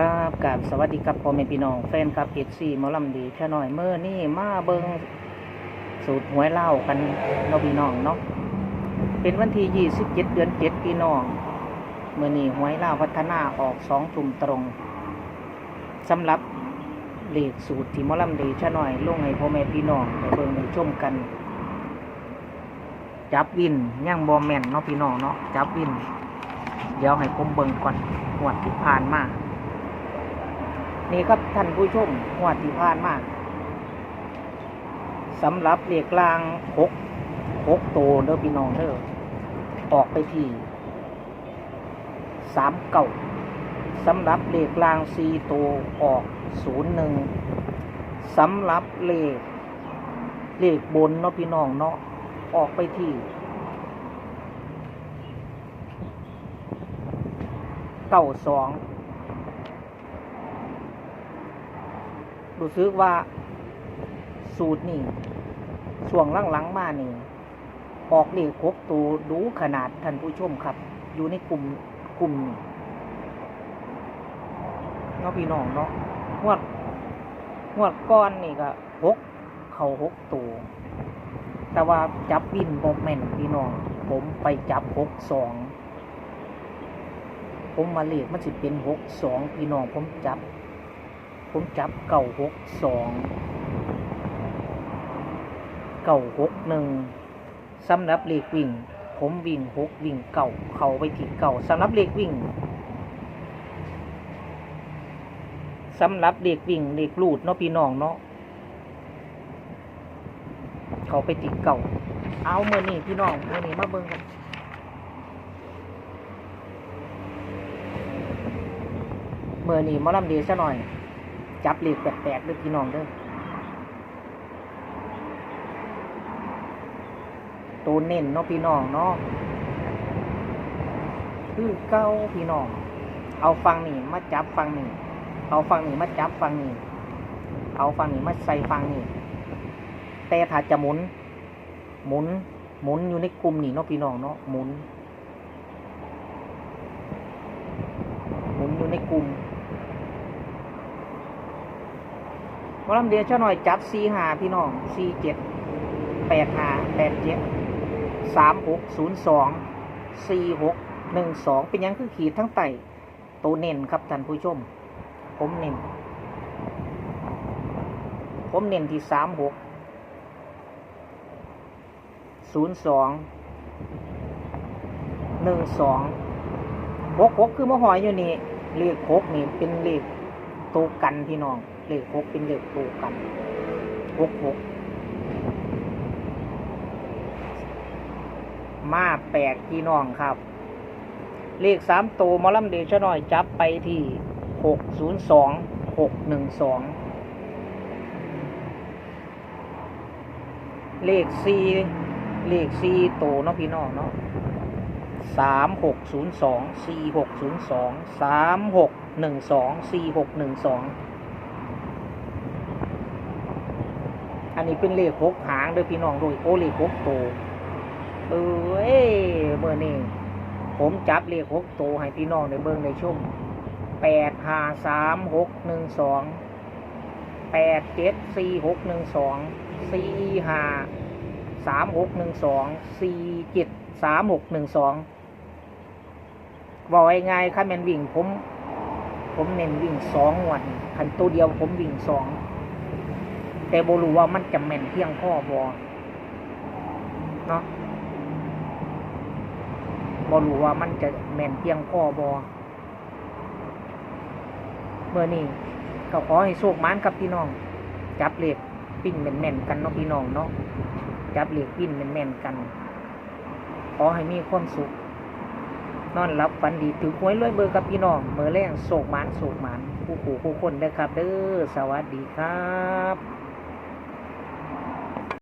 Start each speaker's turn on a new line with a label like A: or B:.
A: ครับกับสวัสดีครับพ่อแม่พี่น้องแฟนครับเอฟซีมอลำดีแค่หน่อยเมื่อนี่มาเบิงสูตรหวยเล่ากันเนาพี่น้องเนาะเป็นวันที่27เดือน7พี่น้องเมื่อนี่หวยเล่าพัฒนาออกสองทุ่มตรงสำหรับเลขสูตรที่มอลำดีแค่หน่อยลงให้พ่อแม่พี่น้องไปเบิงไปชมกัน จับวินย่างบอมแมนเนาะพี่น้องเนาะจับวิน เดี๋ยวให้ผมเบิงก่อนหวดที่ผ่านมา นี่ครับท่านผู้ชมหวดที่ผ่านมากสำหรับเลขกลางหกหกโตเด้อพี่น้องเด้อออกไปที่สามเก่าสำหรับเลขกลางสี่โตออกศูนย์หนึ่งสำหรับเลข เลขบนเนาะพี่น้องเนาะออกไปที่เก้าสอง รู้สึกว่า สูตรนี่ช่วงหลังๆมานี่ ออกเลขครบตัวดูขนาดท่านผู้ชมครับ อยู่ในกลุ่มกลุ่มนี่เนาะพี่น้องเนาะงวดงวดก้อนนี่ก็หกเข่าหกตัวแต่ว่าจับวินบอแมนพี่น้อง ผมไปจับหกสองผมมาเลขมันสิเป็นหกสองพี่น้องผมจับ ผมจับเก่าหกสองเก่าหกหนึ่งสำหรับเลขวิ่ง ผมวิ่งหกวิ่งเก่าเข้าไปที่เก่าสำหรับเลขวิ่งสำหรับเลขวิ่งเลขลูดเนาะพี่น้องเนาะเขาไปติดเก่า เอาเมื่อนี้พี่น้องเมื่อนี้มาเบิ่งกันเมื่อนี้หมอลำดีซะหน่อย จับเหล็กแปลกๆด้วยพี่น้องเด้อตัวเน้นเนาะพี่น้องเนาะคือเก้าพี่น้อง เอาฟังนี่มาจับฟังนี่เอาฟังนี่มาจับฟังนี่เอาฟังนี่มาใส่ฟังนี่แต่ถ้าจะหมุน หมุน หมุนอยู่ในกลุ่มนี่เนาะพี่น้องเนาะหมุน หมุนอยู่ในกลุ่ม ห มอลำเดียช่าหน่อยจับสี่หาพี่น้องสี่เจ็ดแปดหาแปดเจ็ดสามหกศูนย์สองสี่หกหนึ่งสองเป็นยังคือขีดทั้งไต่ตัวเน้นครับท่านผู้ชม ผมเน้นผมเน้นที่สามหกศูนย์สองหนึ่งสองหกหกคือมะหอยอยู่นี่เลขหกนี่เป็นเลข ตัวกันพี่น้องเลขหกเป็นเลขตัวกันหกหกมาแปลกพี่น้องครับ เลขสามตัวมอลัมเดชน้อยจับไปที่หกศูนย์สองหกหนึ่งสองเลขสี่เลขสี่ตัวเนาะพี่น้องเนาะ สามหกศูนย์สองสี่หกศูนย์สองสามหกหนึ่งสองสี่หกหนึ่งสองอันนี้เป็นเลขหกหางโดยพี่น้องโดยโอเลขหกโตเอ้ยเมื่อนี้ผมจับเลขหกโตให้พี่น้องในเบิ้งในชุ่มแปดห้าสามหกหนึ่งสองแปดเจ็ดสี่หกหนึ่งสองสี่ห้าสามหกหนึ่งสองสี่เจ็ดสามหกหนึ่งสอง บอกง่ายๆคันแมนวิ่งผม ผมเน้นวิ่งสองวันคันตัวเดียวผมวิ่งสอง แต่โบรู้ว่ามันจะแม่นเพียงพ่อบอเนาะบรู้ว่ามันจะแม่นเพียงพ่อบอเมื่อนี้ก็ขอให้โชคมันกับพี่น้อง จับเหล็กปิ้นแม่นๆกันเนาะพี่น้องเนาะจับเหล็กปิ้นแม่นๆกัน ขอให้มีความสุข นอนรับฝันดีถือหวยรวยเบอร์กับพี่น้องเมื่อแรงโศกหมานโศกหมานผู้ผู้ผู้คนเด้อครับ เด้อสวัสดีครับ